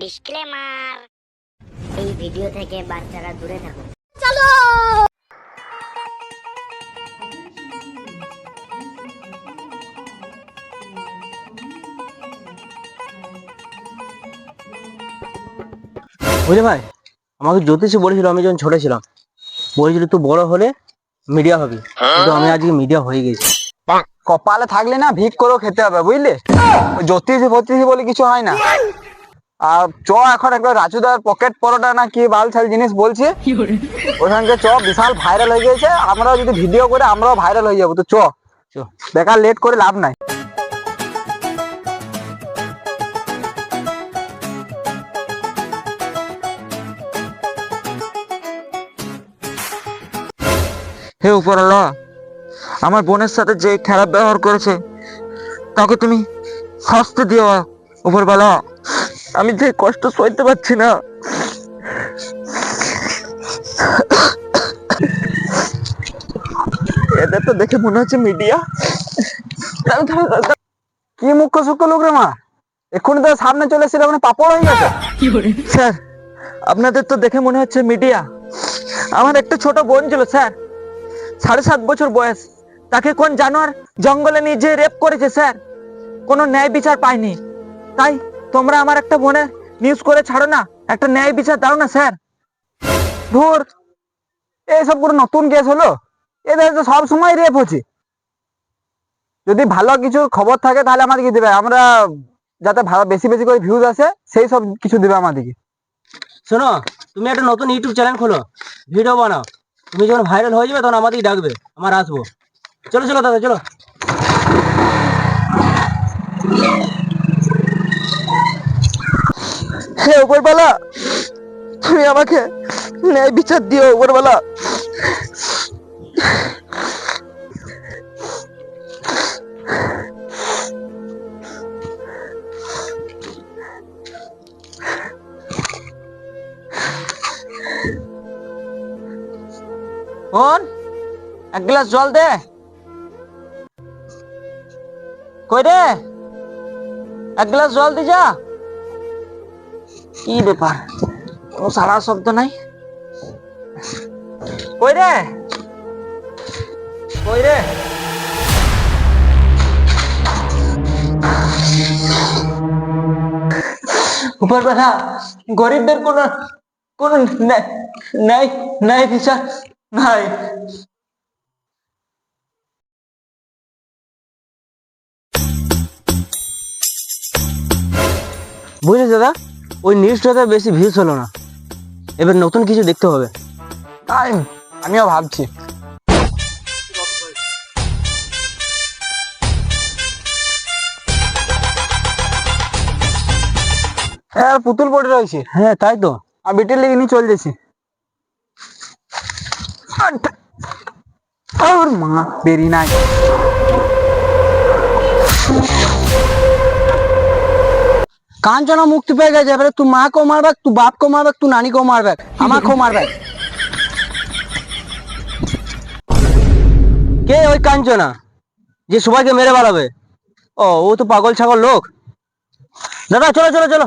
Disclaimer. এই video থেকে বাচ্চারা দূরে থাকুন। চলো! বুঝলে ভাই আমাকে জ্যোতিষী বলেছিল আমি যখন ছোট ছিলাম বলেছিল তুই বড় হলে মিডিয়া হবি। কিন্তু আমি আজকে মিডিয়া হয়ে গেছি। কপালে থাকলে না ভিক করেও খেতে হবে বুঝলে? জ্যোতিষী ফতিষি বলে কিছু হয় না। আর চ এখন একটা রাজুদার পকেট পরোটা না কি বাল ছাল জিনিস বলছে। ওখানকে চ বিশাল ভাইরাল হয়ে গেছে আমরাও যদি ভিডিও করে আমরাও ভাইরাল হয়ে যাব তো চ। চ। বেকার লেট করে লাভ নাই। হে উপরওয়ালা আমার বোনের সাথে যে খারাপ ব্যবহার করেছে তাকে তুমি শাস্তি দিও উপরওয়ালা। আমি যে কষ্ট সইতে পারছি না। এদের তো দেখে মনে হচ্ছে মিডিয়া কি মুখ্য সূক্ষ্ম লোক রে মা? এক্ষুনি তো সামনে চলে এসেছিল মানে পাপড় হয়ে গেছে। স্যার, আপনাদের তো দেখে মনে হচ্ছে মিডিয়া আমার একটা ছোট বোন ছিল, স্যার। সাড়ে সাত বছর বয়স। তাকে কোন জানোয়ার জঙ্গলে নিয়ে যে রেপ করেছে, স্যার। কোনো ন্যায় বিচার পায়নি। তাই তোমরা আমার একটা বোনের নিউজ করে ছাড়ো না, একটা ন্যায় বিচার দাও না, স্যার। ধুর এইসব পুরো নতুন কেস হলো, এদের তো সব সময় রেপ হচ্ছে। যদি ভালো কিছু খবর থাকে তাহলে আমাদেরকে দিবে, আমরা যাতে ভালো বেশি বেশি করে ভিউজ আসে, সেই সব কিছু দিবে আমাদেরকে। শোনো, তুমি একটা নতুন ইউটিউব চ্যানেল খোলো ভিডিও বানাও। তুমি যখন ভাইরাল হয়ে যাবে তখন আমাদেরকে ডাকবে, আমার আসব। চলো চলো, দাদা, চলো। হে উপরবেলা। তুমি আমাকে ন্যায় বিচার দিও উপরবেলা। বোন এক গ্লাস জল দে। কই রে? এক গ্লাস জল দি যা। কি ব্যাপার? কোনো সারা শব্দ নাই? কই রে? কই রে? উপর কথা গরিবদের কোন কোন নাই নাই বিচার নাই। বুঝলি দাদা? ওই নিউজটাতে বেশি ভিউজ হলো না। এবার নতুন কিছু দেখতে হবে। তাই আমিও ভাবছি। হ্যাঁ পুতুল পড়ে রয়েছে। হ্যাঁ তাই তো। আর বিটের লেগে নিয়ে চল যাচ্ছি। আর মা বেরি নাই। কাঞ্চনা মুক্তি পেয়ে গেছে, এবারে তুই মা কো মারবে তুই বাপ কো মারবে তুই নানি কো মারবে আমার কো মারবে। কে ওই কাঞ্চনা যে সবাইকে মেরে বেড়াবে ও ও তো পাগল ছাগল লোক। দাদা, চলো চলো চলো।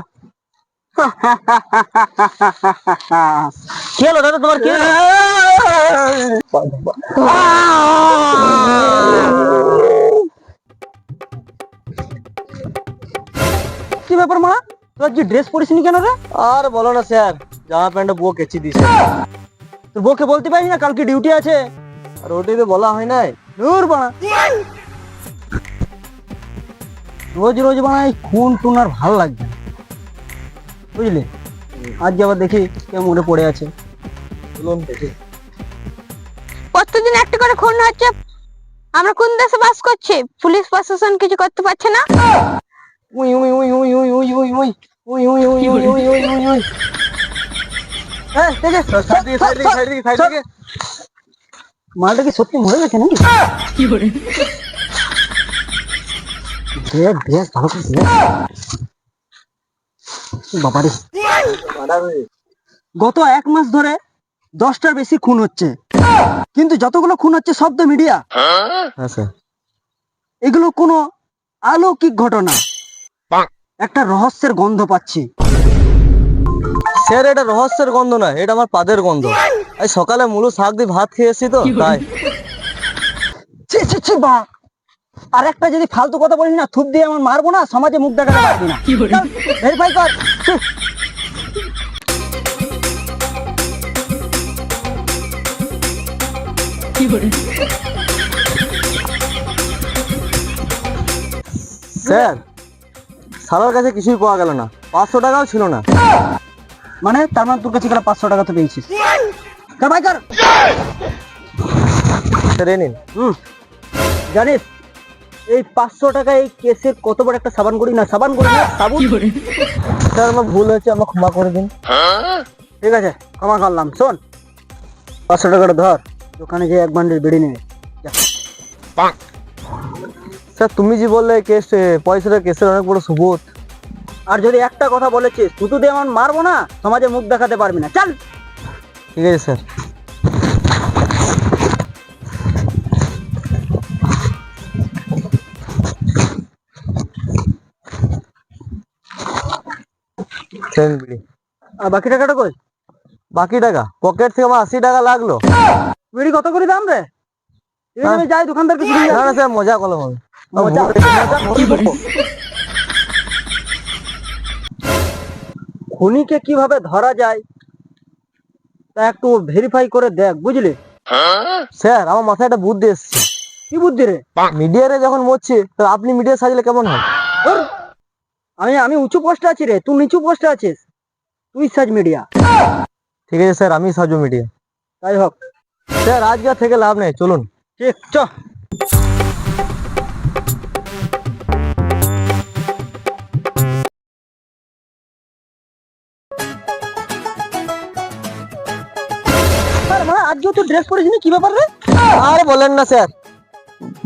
কি হলো দাদা, তোমার কি ব্যাপার মা? তোর যে ড্রেস পরিসনি কেন রে? আর বলো না স্যার জামা প্যান্টটা বউ কেচি দিছে তোর বউকে বলতে পারিস না কালকে ডিউটি আছে? আর ওটাই তো বলা হয় নাই। দূর বানা। রোজ রোজ বানাই খুন টুন আর ভালো লাগছে না। বুঝলি? আজ আবার দেখি কেমন মনে পড়ে আছে। প্রতিদিন একটা করে খুন হচ্ছে? আমরা কোন দেশে বাস করছি? পুলিশ প্রশাসন কিছু করতে পারছে না? উই উই উই উই উই উই উই উই উই উই উই উই উই উই উই উই হ্যাঁ দেখে সাইড দিকে সাইড দিকে সাইড দিকে সাইড দিকে মালটা কি সত্যি মরে গেছে নাকি দেখ দেখ ভালো করে দেখ বাবারে গত এক মাস ধরে দশটার বেশি খুন হচ্ছে। কিন্তু যতগুলো খুন হচ্ছে সব তো মিডিয়া। আচ্ছা এগুলো কোনো অলৌকিক ঘটনা। একটা রহস্যের গন্ধ পাচ্ছি। স্যার এটা রহস্যের গন্ধ না এটা আমার পাদের গন্ধ। এই সকালে মুলু শাক দিয়ে ভাত খেয়ে এসেছি তো তাই। ছি ছি ছি বা। আর একটা যদি ফালতু কথা বলিস না থুপ দিয়ে আমার মারবো না সমাজে মুখ দেখাতে পারবি না। ভেরিফাই কর। স্যার সালার কাছে কিছুই পাওয়া গেল না। পাঁচশো টাকাও ছিল না। মানে তার মানে তোর কাছে গেলে পাঁচশো টাকা তো পেয়েছিস। কর ভাই কর স্যার এ নিন। হুম। জানিস এই পাঁচশো টাকা এই কেসের কত বড় একটা সাবান করি না সাবান করি না। সাবুন? স্যার আমার ভুল হয়েছে আমার ক্ষমা করে দিন। ঠিক আছে ক্ষমা করলাম। শোন পাঁচশো টাকাটা ধর। দোকানে যে এক বান্ডেল বেড়ে নেবে। যা। স্যার তুমি যে বললে কেস পয়সাটা কেসের অনেক বড় সুবোধ। আর যদি একটা কথা বলেছিস তুতু দিয়ে আমার মারবো না? সমাজে মুখ দেখাতে পারবি না। চল! ঠিক আছে স্যার। বিড়ি। আর বাকি টাকাটা কই? বাকি টাকা? পকেট থেকে আমার আশি টাকা লাগল। বিড়ি কত করে দাম রে? আমি যাই দোকানদারকে না না স্যার মজা করলাম আমি। খুনিকে কীভাবে ধরা যায় তা একটু ভেরিফাই করে দেখ বুঝলি? স্যার আমার মাথায় একটা বুদ্ধি এসছে। কি বুদ্ধি রে? মিডিয়ারে যখন মরছে তো আপনি মিডিয়া সাজলে কেমন হয়? আমি আমি উঁচু পোস্টে আছি রে তুই নিচু পোস্টে আছিস। তুই সাজ মিডিয়া ঠিক আছে স্যার আমি সাজু মিডিয়া তাই হোক। স্যার আজকে থেকে লাভ নেই চলুন। ঠিক চ। আরে মা আজকেও তুই ড্রেস পরেছিস কি ব্যাপার রে? আরে বলেন না স্যার।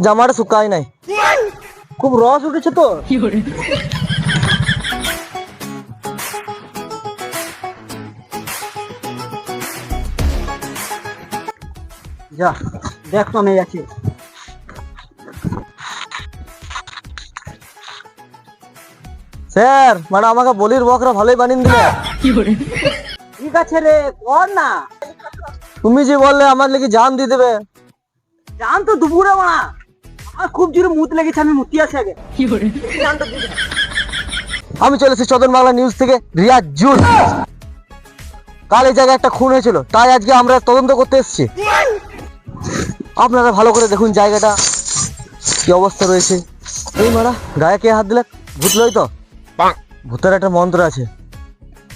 জামাটা শুকায় নাই। খুব রস উঠেছে তো। যা দেখ তো আমি আছি। স্যার মানে আমাকে বলির বকরা ভালোই বানিয়ে দিলে। ঠিক আছে রে কর না। তুমি যে বললে আমার লেগে জান দিয়ে দেবে। জান তো দুপুরে মানা। আমার খুব জোরে মুত লেগেছে আমি মুতি আসি আগে। জান তো দিবি না। আমি চলেছি চদন বাংলা নিউজ থেকে রিয়াজ জুন। কাল এই জায়গায় একটা খুন হয়েছিল তাই আজকে আমরা তদন্ত করতে এসেছি। আপনারা ভালো করে দেখুন জায়গাটা কি অবস্থা রয়েছে। এই মারা গায়ে কে হাত দিলে? ভূত লই তো ভূতের একটা মন্ত্র আছে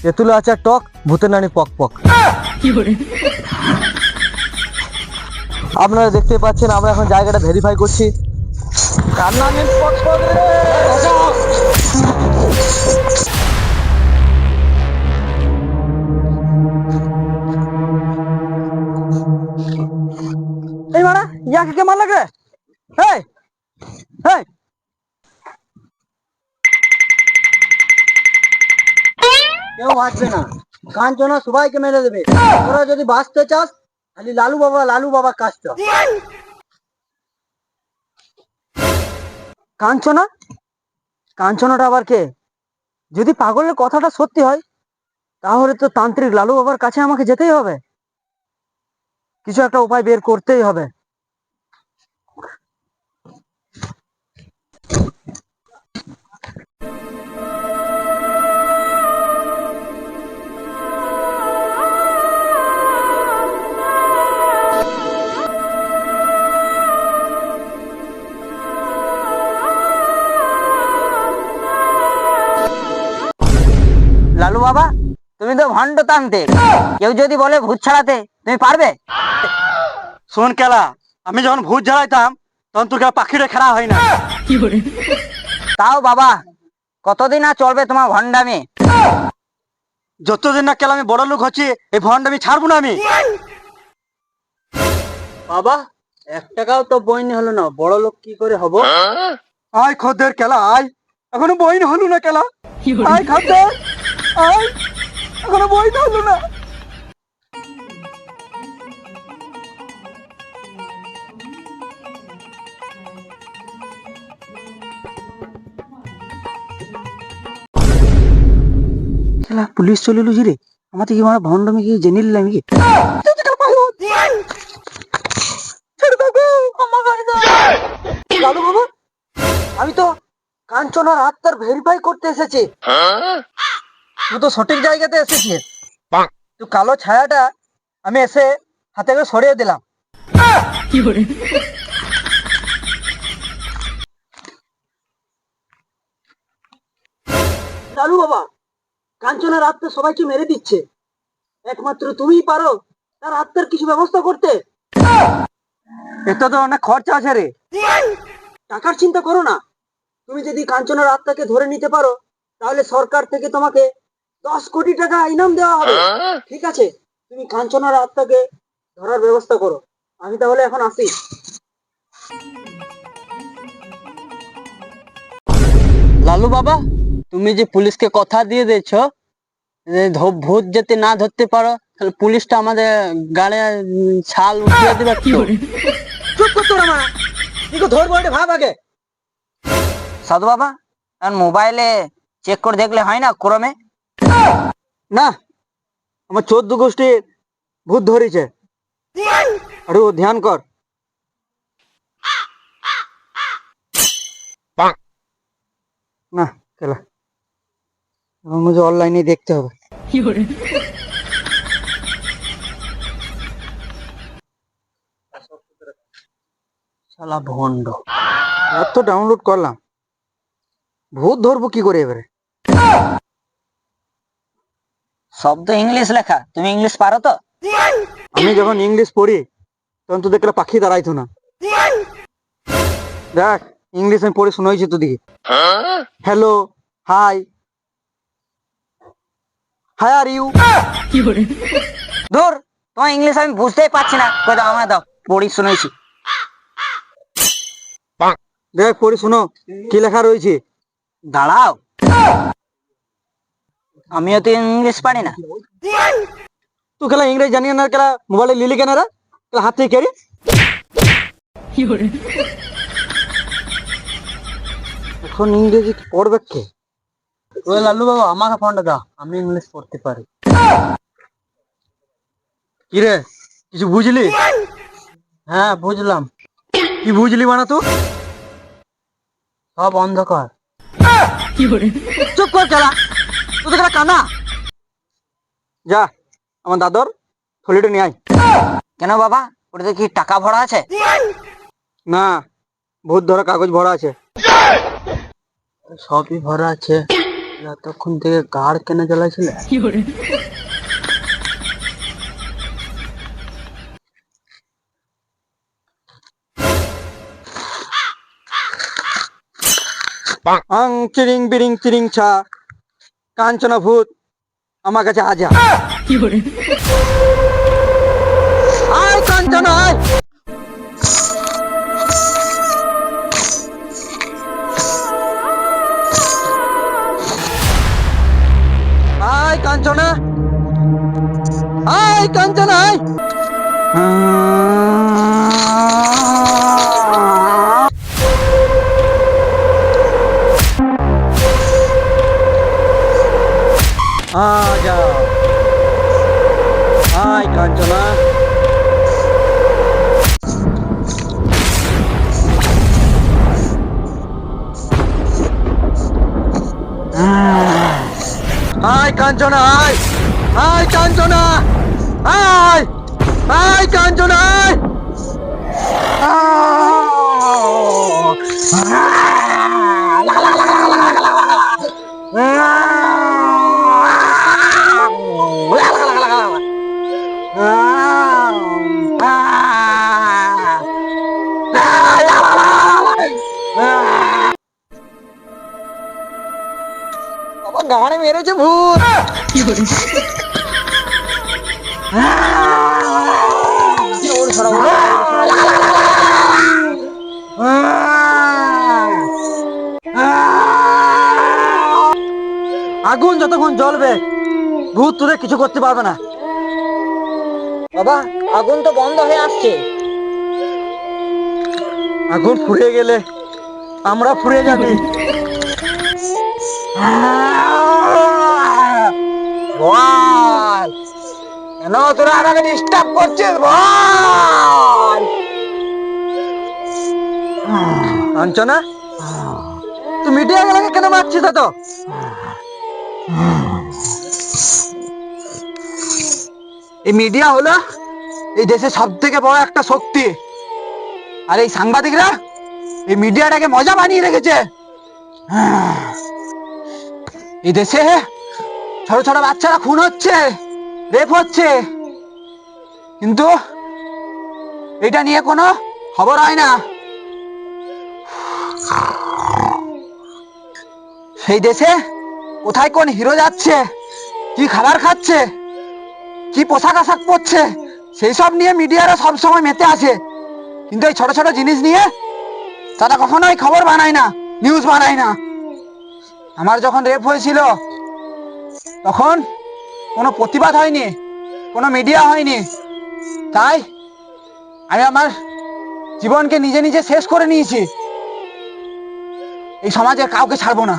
তেঁতুলে আছে আর টক ভূতের নানি পক পক। আপনারা দেখতে পাচ্ছেন, আমরা এখন জায়গাটা ভেরিফাই করছি। রে? এই মারা, ইয়াকে কে মার লাগে হেই হেই। কেউ বাঁচবে না। কাঞ্চনা সবাইকে মেরে দেবে। তোরা যদি বাঁচতে চাস খালি লালু বাবা লালু বাবা কাজটা কাঞ্চনা? কাঞ্চনাটা আবার কে? যদি পাগলের কথাটা সত্যি হয়, তাহলে তো তান্ত্রিক লালু বাবার কাছে আমাকে যেতেই হবে। কিছু একটা উপায় বের করতেই হবে। বাবা? তুমি তো ভণ্ড তান্ত্রিক। কেউ যদি বলে ভূত ছাড়াতে তুমি পারবে? শোন কেলা আমি যখন ভূত ঝাড়াইতাম তখন তোর পাখিরে খেলা হয় না। তাও বাবা কতদিন আর চলবে তোমার ভণ্ডামি? যতদিন না কেলা আমি বড় লোক হচ্ছি এই ভন্ড আমি ছাড়বো না আমি। বাবা এক টাকাও তো বইনি হলো না বড় লোক কি করে হব? আয় খদ্দের কেলা আয়। এখনও বইন হলো না কেলা। আয় খদ্দের। আয় এখনও হলো না। পুলিশ চলে রে। আমার থেকে মানে ভণ্ডমি কি জেনে নিলাম কি? আমি তো কাঞ্চনার আত্মার ভেরিফাই করতে এসেছি। তুই তো সঠিক জায়গাতে এসেছিস। তুই কালো ছায়াটা আমি এসে হাতে করে সরিয়ে দিলাম। লালু বাবা কাঞ্চনার আত্মা সবাইকে মেরে দিচ্ছে। একমাত্র তুমিই পারো তার আত্মার কিছু ব্যবস্থা করতে। এটা তো অনেক খরচা আছে রে। টাকার চিন্তা করো না। তুমি যদি কাঞ্চনার আত্মাকে ধরে নিতে পারো তাহলে সরকার থেকে তোমাকে দশ কোটি টাকা ইনাম দেওয়া হবে। ঠিক আছে তুমি কাঞ্চনার আত্মাকে ধরার ব্যবস্থা করো। আমি তাহলে এখন আসি। লালু বাবা তুমি যে পুলিশকে কথা দিয়ে দিয়েছ যে ভূত যদি না ধরতে পারো তাহলে পুলিশটা আমাদের গাড়ে ছাল উঠিয়ে দেবে। চুপ করতো না তুই ধরবো এটা ভাব আগে। সাধু বাবা এখন মোবাইলে চেক করে দেখলে হয় না ক্রমে? না, আমার চোদ্দ গোষ্ঠী ভূত ধরেছে। আরে, ধ্যান কর। না, খেলা। মুঝে অনলাইনে দেখতে হবে। শালা ভন্ড এত ডাউনলোড করলাম। ভূত ধরবো কি করে এবারে? শব্দ ইংলিশ লেখা তুমি ইংলিশ পারো তো? আমি যখন ইংলিশ পড়ি তখন তো দেখলে পাখি দাঁড়াইতো না। দেখ ইংলিশ আমি পড়ে শোনাইছি তো দিকে hello hi hi are you ধুর তোমার ইংলিশ আমি বুঝতেই পারছি না। কই দাও আমায় দাও পড়ি শুনেছি দেখ পড়ে শোনো কি লেখা রয়েছে? দাঁড়াও। আমিও তো ইংলিশ পারি না তুই খেলা ইংরেজি জানি না খেলা মোবাইলে লিলি কেন রে খেলা হাত থেকে কেরি এখন ইংরেজি পড়বে কে ওই লাল্লু বাবা আমাকে ফোনটা দাও আমি ইংলিশ পড়তে পারি কি রে কিছু বুঝলি হ্যাঁ বুঝলাম কি বুঝলি মানে তুই সব অন্ধকার চুপ কর খেলা তুই তো কানা? যা আমার দাদর থলিটা নিয়ে আয়। কেন বাবা? ওটাতে কি টাকা ভরা আছে? না ভূত ধরা কাগজ ভরা আছে। সবই ভরা আছে। এতক্ষণ থেকে গাড় কেন জ্বালাইছিল? আং চিরিং বিরিং চিরিং ছা। কাঞ্চনা ভূত আমার কাছে আজা কি করে? আয় আয়। আজা আয় কাঞ্চনা। আয় কাঞ্চনা আয়। আয় কাঞ্চনা। আয়। আয় কাঞ্চনা আয়। গানে মেরেছে ভূত। আগুন যতক্ষণ জ্বলবে, ভূত তোদের কিছু করতে পারবে না। বাবা, আগুন তো বন্ধ হয়ে আসছে। আগুন ফুরিয়ে গেলে আমরা ফুরিয়ে যাবি। বল কেন তোরা আমাকে ডিস্টার্ব করছিস ভাই কাঞ্চনা তুই মিডিয়া গুলোকে কেন মারছিস তো এই মিডিয়া হলো এই দেশের সব থেকে বড় একটা শক্তি। আর এই সাংবাদিকরা এই মিডিয়াটাকে মজা বানিয়ে রেখেছে। এই দেশে ছোট ছোট বাচ্চারা খুন হচ্ছে রেপ হচ্ছে। কিন্তু এটা নিয়ে কোনো খবর হয় না। সেই দেশে কোথায় কোন হিরো যাচ্ছে, কি খাবার খাচ্ছে, কি পোশাক আশাক পরছে, সেই সব নিয়ে মিডিয়ারা সব সময় মেতে আছে কিন্তু এই ছোট ছোট জিনিস নিয়ে তারা কখনোই খবর বানায় না নিউজ বানায় না। আমার যখন রেপ হয়েছিল তখন কোনো প্রতিবাদ হয়নি, কোনো মিডিয়া হয়নি। তাই আমি আমার জীবনকে নিজে নিজে শেষ করে নিয়েছি। এই সমাজে কাউকে ছাড়বো না।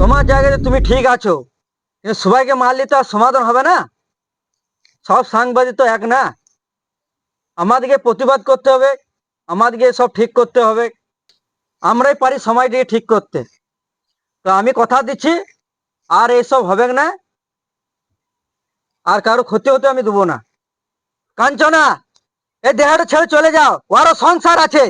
তোমার জায়গায় তুমি ঠিক আছো সবাইকে মারলে তো আর সমাধান হবে না। সব সাংবাদিক তো এক না। আমাদেরকে প্রতিবাদ করতে হবে, আমাদেরকে সব ঠিক করতে হবে। আমরাই পারি সময়টিকে ঠিক করতে। তো আমি কথা দিচ্ছি, আর এইসব হবে না। আর কারও ক্ষতি হতে আমি দেবো না। কাঞ্চনা, এই দেহাটা ছেড়ে চলে যাও। ওরও সংসার আছে।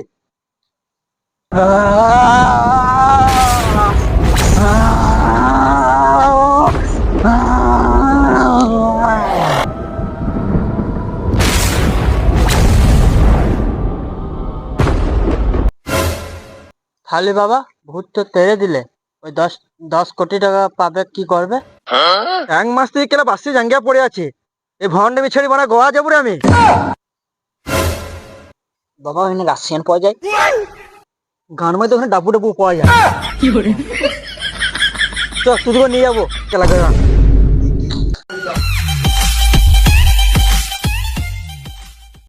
তাহলে বাবা ভূত তো তেড়ে দিলে। ওই দশ দশ কোটি টাকা পাবে কি করবে? এক মাস থেকে কেলা বাসি জাঙ্গিয়া পড়ে আছে এই ভন্ডে ছেড়ে মানে গোয়া যাব রে আমি। বাবা ওখানে রাশিয়ান পাওয়া যায়। গান মধ্যে ওখানে ডাবু ডাবু পাওয়া যায়। চল তুই নিয়ে যাব। কেলা